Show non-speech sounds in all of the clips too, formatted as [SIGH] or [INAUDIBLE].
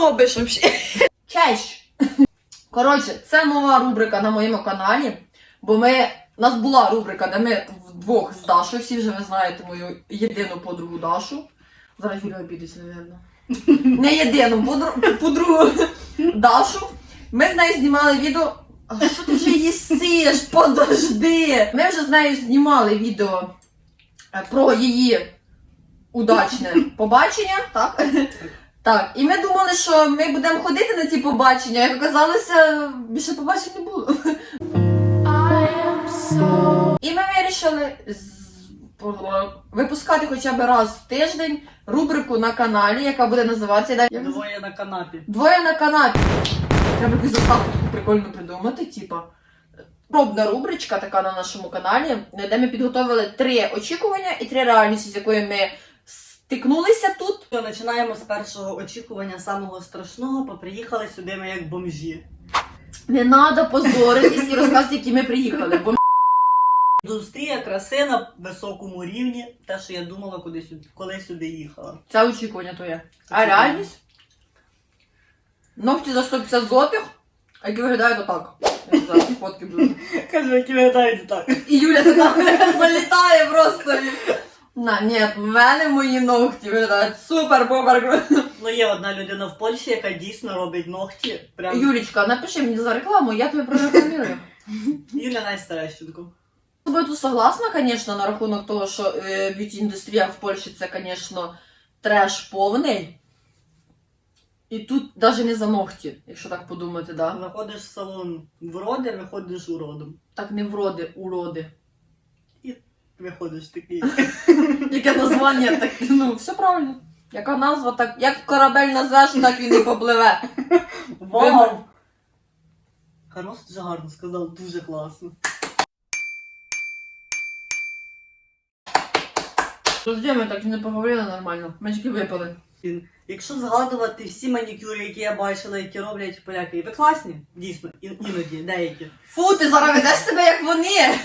робиш взагалі? Чещ. Коротше, це нова рубрика на моєму каналі, бо ми. У нас була рубрика, де ми вдвох з Дашою, всі вже ви знаєте мою єдину подругу Дашу. Зараз Юля обідеться, мабуть. Не єдину подру- подругу Дашу. Ми з нею знімали відео. А що ти вже їсиш? Подожди! Ми вже з нею знімали відео е, про її удачне побачення, так? Так, і ми думали, що ми будемо ходити на ці побачення, як оказалося, більше побачень не було. І ми вирішили з- випускати хоча б раз в тиждень рубрику на каналі, яка буде називатися Двоє на канапі. Двоє на канапі. Треба якусь заставку таку прикольно придумати, типа. Пробна рубричка така на нашому каналі, де ми підготовили три очікування і три реальності, з якою ми стикнулися тут. Що, починаємо з першого очікування самого страшного, бо приїхали сюди ми як бомжі. Не треба позоритись і розказувати, які ми приїхали. Бо Індустрія краси на високому рівні, те, що я думала, куди сюди, коли сюди їхала. це очікування твоє. А реальність? Ногті за 150 злотих, які виглядають отак. Я фотки. Кажу, які виглядають так. І Юля така залітає просто. На, ні, в мене мої ногті виглядають супер-пупер. Ну є одна людина в Польщі, яка дійсно робить ногті. Прям Юлічка, напиши мені за рекламу, я тебе прорекламірую. Юля Найстарещенко. Я тобою тут согласна, звісно, на рахунок того, що е, б'юті-індустрія в Польщі це, звісно, треш повний. І тут навіть не за ногті, якщо так подумати, да? Заходиш в салон вроди, виходиш уродом. Так не вроди, уроди. Виходиш такий. [LAUGHS] Яке названня, так, ну, все правильно. Яка назва, так як корабель назвеш, так він і попливе. [LAUGHS] Вау! Хорош, дуже гарно сказав, дуже класно. Завжди ми так не поговорили нормально. Ми тільки випали. Якщо згадувати всі манікюри, які я бачила, які роблять поляки, ви класні? Дійсно, іноді, деякі. Фу, ти зараз ведеш себе як вони.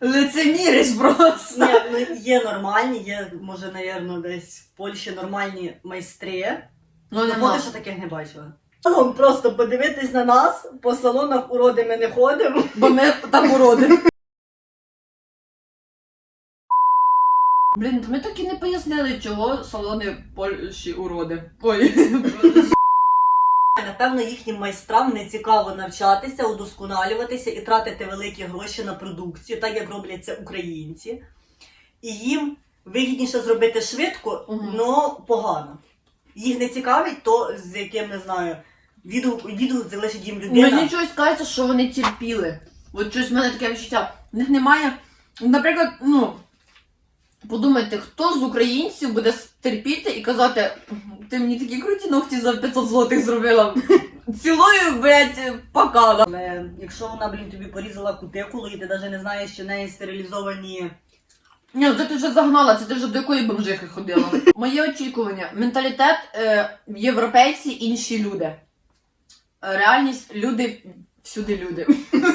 [LAUGHS] Лицеміриш просто. Ні, ну є нормальні, є, може, навірно, десь в Польщі нормальні майстри. Ну, Ну, нема. поки що таких не бачила. Ну, просто подивитись на нас, по салонах уроди ми не ходимо. Бо ми там уроди. Блін, ми так і чого салони Польщі уроди. Ой. [LAUGHS] Напевно, їхнім майстрам не цікаво навчатися, удосконалюватися і тратити великі гроші на продукцію, так як роблять це українці. І їм вигідніше зробити швидко, але погано. Їх не цікавить то, з яким не знаю, відгук, відгук залишить їм людина. Мені щось кажеться, що вони терпіли. От щось в мене таке відчуття. В них немає. Наприклад, ну. Подумайте, хто з українців буде терпіти і казати, ти мені такі круті ногті за 500 злотих зробила. [LAUGHS] Цілою, блядь, пока. Але якщо вона, блін, тобі порізала кутикулу і ти навіть не знаєш, що в неї стерилізовані. Ні, це ти вже загнала, це ти вже до якої бомжихи ходила. [LAUGHS] Моє очікування. Менталітет е, європейці інші люди. Е, Реальність люди всюди люди. [LAUGHS]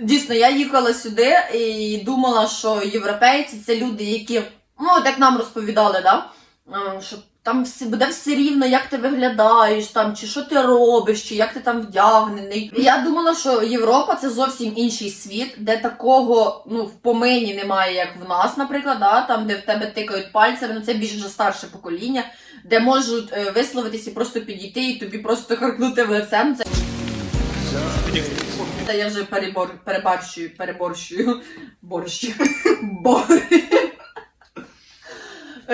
Дійсно, я їхала сюди і думала, що європейці це люди, які, ну, от як нам розповідали, да? е, що там все, буде все рівно, як ти виглядаєш, там, чи що ти робиш, чи як ти там вдягнений. І Я думала, що Європа це зовсім інший світ, де такого ну, в помині немає, як в нас, наприклад, да? там, де в тебе тикають пальцями, ну це більш вже старше покоління, де можуть е, висловитися і просто підійти і тобі просто [LAUGHS] харкнути в лицем. Це та я вже перебор, перебарщую, переборщую. Борщу. Бор.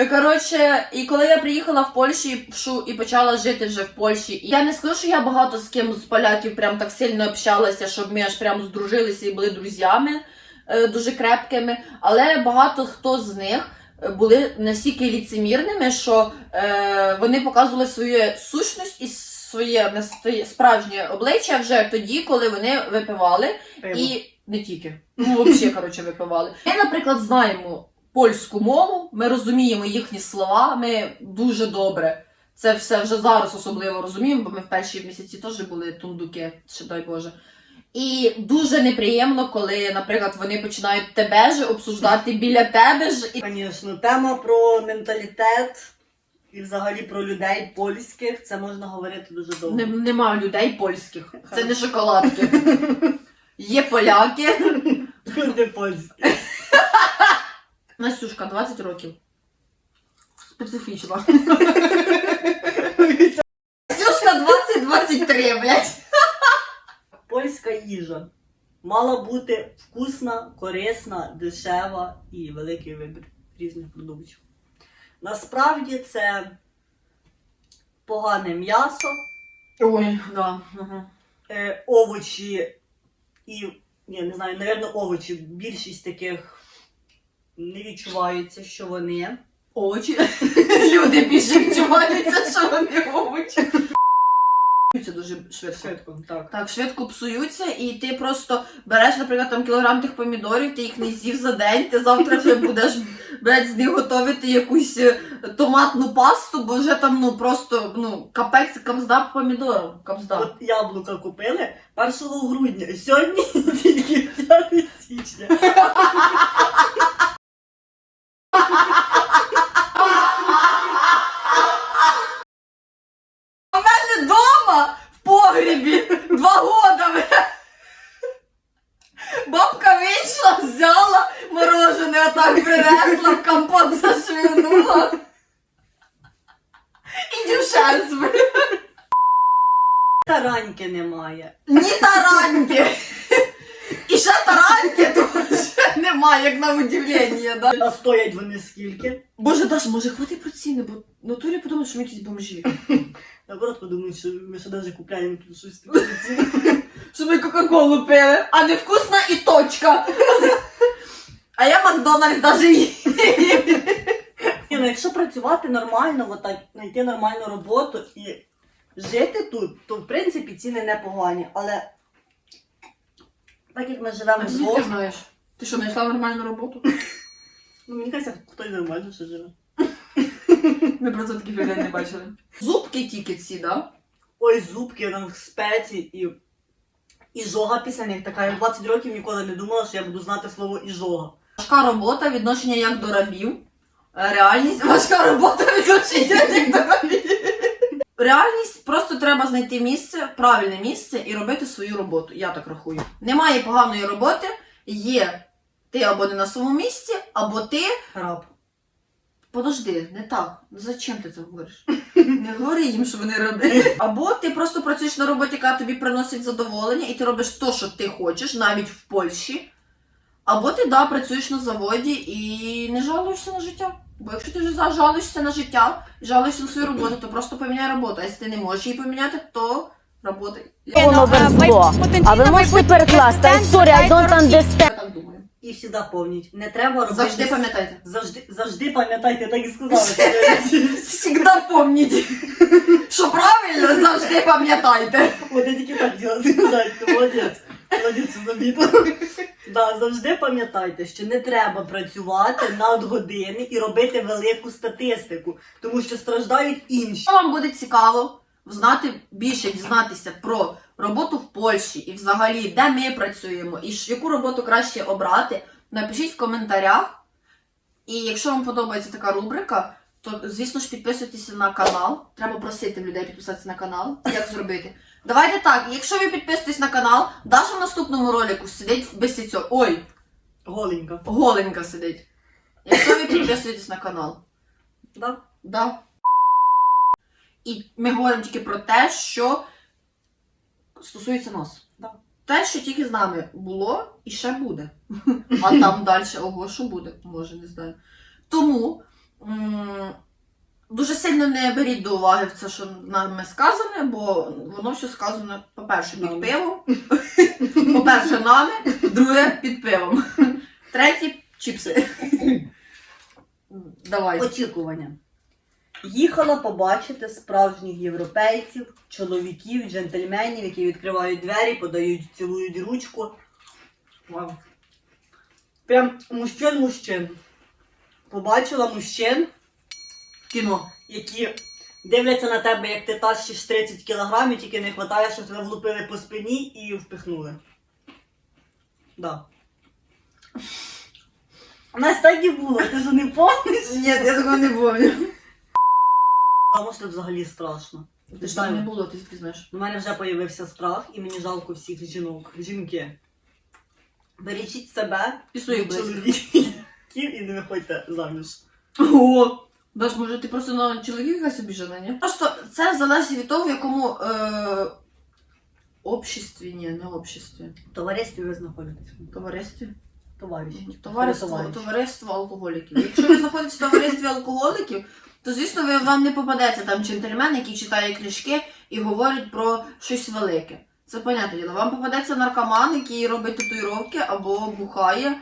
Коротше, і коли я приїхала в Польщу і почала жити вже в Польщі, і я не скажу, що я багато з ким з поляків прям так сильно общалася, щоб ми аж прям здружилися і були друзями е, дуже крепкими. Але багато хто з них були настільки ліцемірними, що е, вони показували свою сущність і своє справжнє обличчя вже тоді, коли вони випивали. Пиво. І не тільки. Ну, взагалі, коротше, випивали. Ми, наприклад, знаємо польську мову, ми розуміємо їхні слова, ми дуже добре. Це все вже зараз особливо розуміємо, бо ми в перші місяці теж були тундуки, ще дай Боже. І дуже неприємно, коли, наприклад, вони починають тебе ж обсуждати біля тебе ж. Звісно, тема про менталітет і взагалі про людей польських це можна говорити дуже довго. Не, нема людей польських. Це не шоколадки. Є поляки. Люди польські. Настюшка, 20 років. Специфічна. Настюшка 20-23, блядь. Польська їжа мала бути вкусна, корисна, дешева і великий вибір різних продуктів. Насправді це погане м'ясо, Ой, да. Угу. е, овочі і, я не знаю, напевно, овочі. Більшість таких не відчувається, що вони. Овочі. [LAUGHS] Люди більше відчуваються, що вони овочі. Це дуже швидко. Швидко, так. Так, швидко псуються, і ти просто береш, наприклад, там кілограм тих помідорів, ти їх не з'їв за день, ти завтра вже будеш блядь, з них готувати якусь е, томатну пасту, бо вже там ну просто ну капець камзда помідором. Камзда. От яблука купили 1 грудня, сьогодні тільки 5 січня. Вийшла, взяла морожене, отак принесла, в компот зашвирнула. І дюшес, бля. Тараньки немає. Ні тараньки. І ще тараньки теж немає, як на удивлення, да? А стоять вони скільки? Боже, Даш, може хвати про ціни, бо в натурі подумають, що ми якісь бомжі. Наоборот, подумають, що ми ще навіть купляємо тут щось таке. Що ми Кока-Колу пили, а не вкусна і точка. А я Макдональдс даже їм. Ні, ну якщо працювати нормально, отак, знайти нормальну роботу і жити тут, то в принципі ціни непогані. Але так як ми живемо А звідки вдвох, знаєш? Ти що, знайшла нормальну роботу? ну мені кажеться, хтось нормально ще живе. Ми просто таких людей не бачили. Зубки тільки ці, да? Ой, зубки там в спеці і. Іжога після них така. Я в 20 років ніколи не думала, що я буду знати слово іжога. Важка робота, відношення як до рабів. Е, Реальність, [LAUGHS] важка робота, відношення як до рабів. Реальність просто треба знайти місце, правильне місце і робити свою роботу. Я так рахую. Немає поганої роботи, є ти або не на своєму місці, або ти. Раб. Подожди, не так. Зачем ти це говориш? Не говори їм, що вони раби. Або ти просто працюєш на роботі, яка тобі приносить задоволення, і ти робиш те, що ти хочеш, навіть в Польщі. Або ти да, працюєш на заводі і не жалуєшся на життя. Бо якщо ти вже жалуєшся на життя жалуєшся на свою роботу, то просто поміняй роботу. А якщо ти не можеш її поміняти, то роботи. Я воно верзло. А ви можете перекласти? Sorry, I don't understand. так думаю. І завжди повніть. Не треба робити. Завжди пам'ятайте. Завжди, завжди пам'ятайте, так і сказала. [LAUGHS] Всегда помніть. Що правильно, завжди пам'ятайте. От я тільки так хотіла сказати, ти молодець. Молодець, замітила. Да, завжди пам'ятайте, що не треба працювати надгодини і робити велику статистику, тому що страждають інші. Якщо вам буде цікаво знати більше, дізнатися про роботу в Польщі і взагалі, де ми працюємо, і яку роботу краще обрати, напишіть в коментарях. І якщо вам подобається така рубрика, то звісно ж підписуйтесь на канал. Треба просити людей підписатися на канал. Як зробити? Давайте так, якщо ви підписуєтесь на канал, Даша в наступному ролику сидить без цього. Ой, Голенька. голенька сидить. Якщо ви підписуєтесь на канал. Да? Да. І ми говоримо тільки про те, що стосується нас. Да. Те, що тільки з нами було і ще буде. [LAUGHS] А там далі, ого, що буде, може, не знаю. Тому м, дуже сильно не беріть до уваги в це, що нами сказане, бо воно все сказано, по-перше, під пивом. [LAUGHS] По-перше, нами, друге під пивом. [LAUGHS] Третє чіпси. Давай. Очікування. Їхала побачити справжніх європейців, чоловіків, джентльменів, які відкривають двері, подають, цілують ручку. Вау. Прям мужчин-мужчин. Побачила мужчин, Кіно. які дивляться на тебе, як ти тащиш 30 кілограмів, тільки не вистачає, щоб тебе влупили по спині і впихнули. Да. У нас так і було, ти ж не помниш? Ні, я такого не помню. Тому що взагалі страшно. Ти ж там не було, ти пізнаєш. У мене вже появився страх, і мені жалко всіх жінок. Жінки. Бережіть себе І своїх чоловіків і не виходьте заміж. О! Даш, може, ти просто на чоловіка якась обіжена, ні? Просто це залежить від того, в якому е... обществі, ні, не обществі. Товаристві ви знаходитесь. Товаристві. Товариші. Товариство, товариство алкоголіків. Якщо ви знаходитесь в товаристві алкоголіків, то звісно ви вам не попадеться там джентльмен, який читає книжки і говорить про щось велике. Це понятне діло. Вам попадеться наркоман, який робить татуїровки або бухає,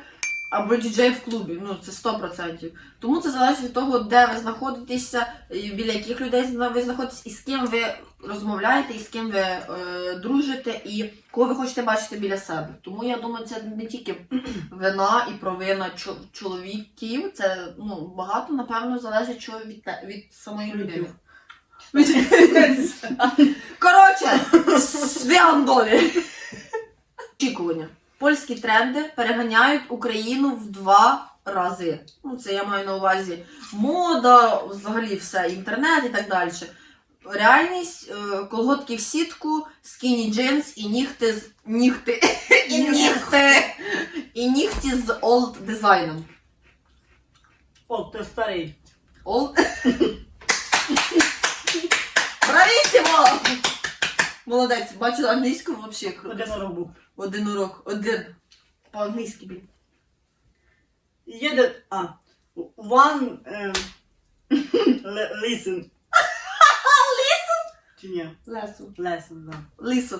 або діджей в клубі. Ну це 100%. Тому це залежить від того, де ви знаходитеся, біля яких людей ви знаходитесь, і з ким ви розмовляєте, і з ким ви е, дружите, і кого ви хочете бачити біля себе. Тому я думаю, це не тільки [CLEARS THROAT] вина і провина чоловіків. Це ну багато напевно залежить що від, від самої людини. Коротше, [LAUGHS] ви. Очікування. Польські тренди переганяють Україну в два рази. Ну, це я маю на увазі мода, взагалі все, інтернет і так далі. Реальність е, колготки в сітку, скіні джинс і нігти з нігти. [LAUGHS] І нігти. І нігті з олд дизайном. О, ти старий. Олд. Бравісімо! Молодець, бачу англійську взагалі. Один урок був. Один урок, один. По-англійськи, блін. Є А. One. [LAUGHS] le- listen. [LAUGHS] Listen? Чи ні? Лесу. Lesson, да. Listen.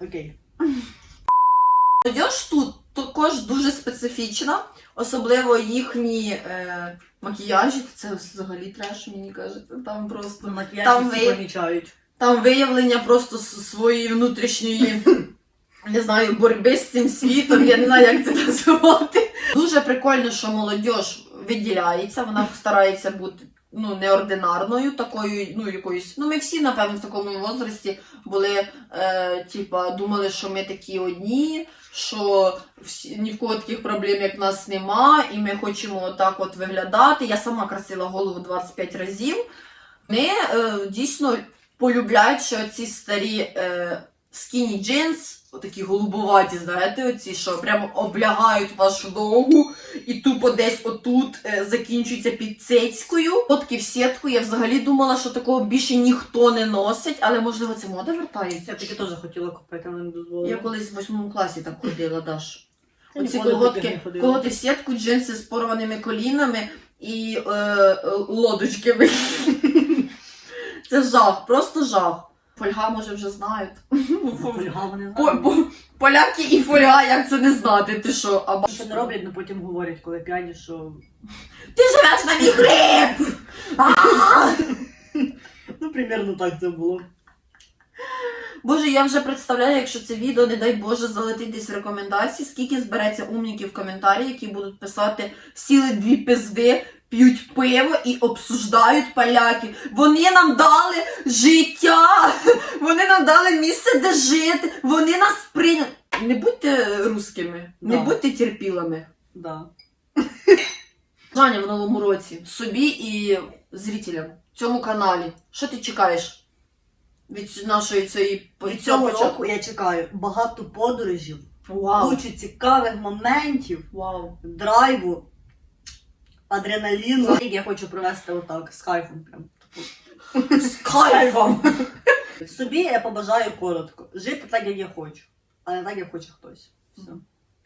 Окей. Молодіж тут також дуже специфічна, особливо їхні е, макіяжі. Це взагалі треш, мені кажеться. Там просто Макіяж Там всі ви- помічають. там виявлення просто с- своєї внутрішньої. [LAUGHS] Не знаю, боротьби з цим світом, я не знаю, як це назвати. Дуже прикольно, що молодь виділяється, вона старається бути ну, неординарною, такою, ну, якоюсь. Ну, ми всі, напевно, в такому возрасті були, е, типа, думали, що ми такі одні, що всі, ні в кого таких проблем, як в нас нема, і ми хочемо отак от виглядати. Я сама красила голову 25 разів. Ми е, дійсно полюбляють, що ці старі е, скіні джинс, такі голубоваті, знаєте, оці, що прямо облягають вашу ногу і тупо десь отут е, закінчується під цецькою. Фотки в сітку. Я взагалі думала, що такого більше ніхто не носить, але можливо це мода вертається. Я таки теж хотіла купити, але не дозволила. Я колись в восьмому класі так ходила, Даш. Я Оці ніколи таких колготки, не ходила. колготи в сітку, джинси з порваними колінами і е, е, лодочки. [LAUGHS] Це жах, просто жах. Фольга, може, вже знають. Фольга вони знають. по- Поляки і фольга, як це не знати, ти що? А Що не роблять, але потім говорять, коли п'яні, що Ти живеш на мій хліб! А! ну примерно так це було. Боже, я вже представляю, якщо це відео, не дай Боже, залетить десь в рекомендації, скільки збереться умників в коментарі, які будуть писати сіли дві пизди, п'ють пиво і обсуждають поляки. Вони нам дали життя, вони нам дали місце, де жити, вони нас прийняли. Не будьте русскими, не Да. будьте терпілими. Да. Бажання в новому році собі і зрителям в цьому каналі. Що ти чекаєш від нашої цієї цього цього початку? року я чекаю багато подорожів, Вау! кучу цікавих моментів, Вау! драйву, адреналіну. Я хочу провести отак з кайфом. Прям. [LAUGHS] З кайфом! Собі я побажаю коротко. Жити так, як я хочу, а не так, як хоче хтось. Все.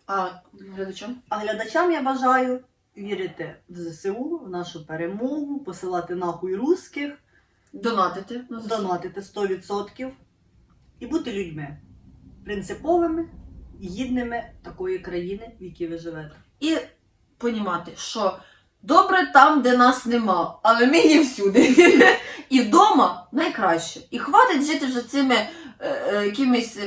А глядачам? А глядачам я бажаю вірити в ЗСУ, в нашу перемогу, посилати нахуй русських, Донатити. на ЗСУ. донатити 100% і бути людьми принциповими, гідними такої країни, в якій ви живете. І понімати, що добре там, де нас нема, але ми є всюди. І вдома найкраще. І хватить жити вже цими е, е, якимись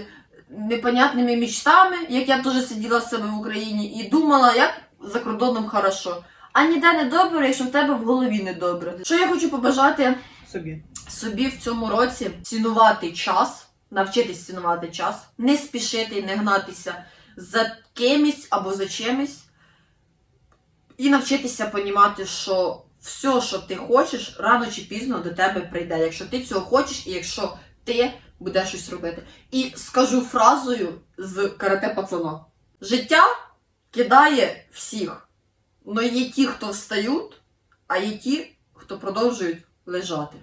непонятними мічтами, як я теж сиділа в себе в Україні і думала, як за кордоном хорошо. А ніде не добре, якщо в тебе в голові не добре. Що я хочу побажати Собі. собі в цьому році цінувати час, навчитись цінувати час, не спішити не гнатися за кимось або за чимось, і навчитися понімати, що все, що ти хочеш, рано чи пізно до тебе прийде. Якщо ти цього хочеш, і якщо ти будеш щось робити. І скажу фразою з карате пацана: життя кидає всіх. Но є ті, хто встають, а є ті, хто продовжують лежати.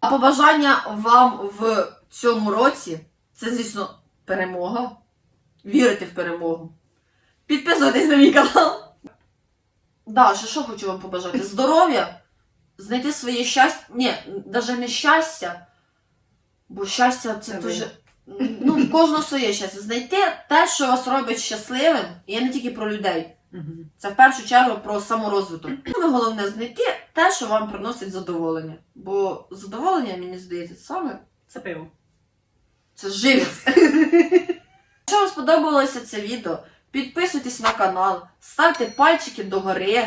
А побажання вам в цьому році це, звісно, перемога. Вірити в перемогу. Підписуйтесь на мій канал. Да, ще що хочу вам побажати? Здоров'я, знайти своє щастя. Ні, навіть не щастя, бо щастя це дуже. Ну, в кожного своє щастя. Знайти те, що вас робить щасливим, і я не тільки про людей. Це в першу чергу про саморозвиток. Саме головне знайти те, що вам приносить задоволення. Бо задоволення, мені здається, саме Це пиво. це живець. Якщо вам сподобалося це відео, підписуйтесь на канал, ставте пальчики догори.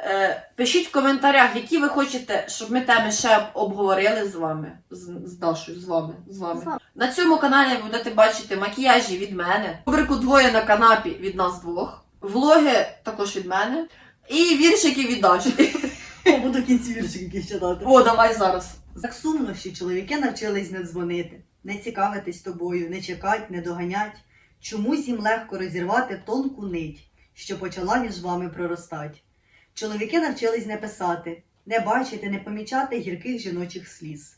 Е, пишіть в коментарях, які ви хочете, щоб ми теми ще обговорили з вами. З, з Дашою, з вами. З вами. З вами. На цьому каналі ви будете бачити макіяжі від мене, рубрику двоє на канапі від нас двох, влоги також від мене, і віршики від Даші. О, буду кінці віршики читати. О, давай зараз. Так сумно, що чоловіки навчились не дзвонити, не цікавитись тобою, не чекать, не доганять. Чомусь їм легко розірвати тонку нить, що почала між вами проростать. Чоловіки навчились не писати, не бачити, не помічати гірких жіночих сліз.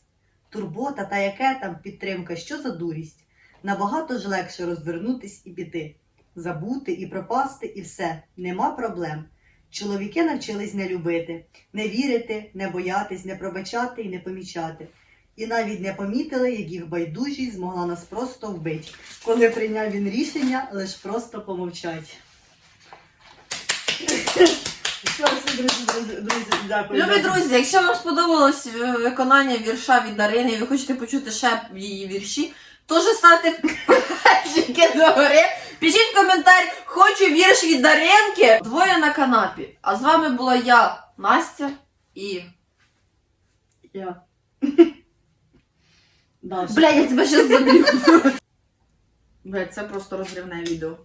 Турбота та яке там підтримка, що за дурість. Набагато ж легше розвернутись і піти, забути і пропасти, і все, нема проблем. Чоловіки навчились не любити, не вірити, не боятись, не пробачати і не помічати. І навіть не помітили, як їх байдужість змогла нас просто вбити, коли прийняв він рішення лиш просто помовчать. Любі друзі, якщо вам сподобалось е, виконання вірша від Дарини, і ви хочете почути ще її вірші, теж ставте [LAUGHS] пальчики догори. Пишіть коментар, хочу вірш від Даренки. Двоє на канапі. А з вами була я, Настя і. Я. Бля, я тебе ще заб'ю. Бля, це просто розривне відео.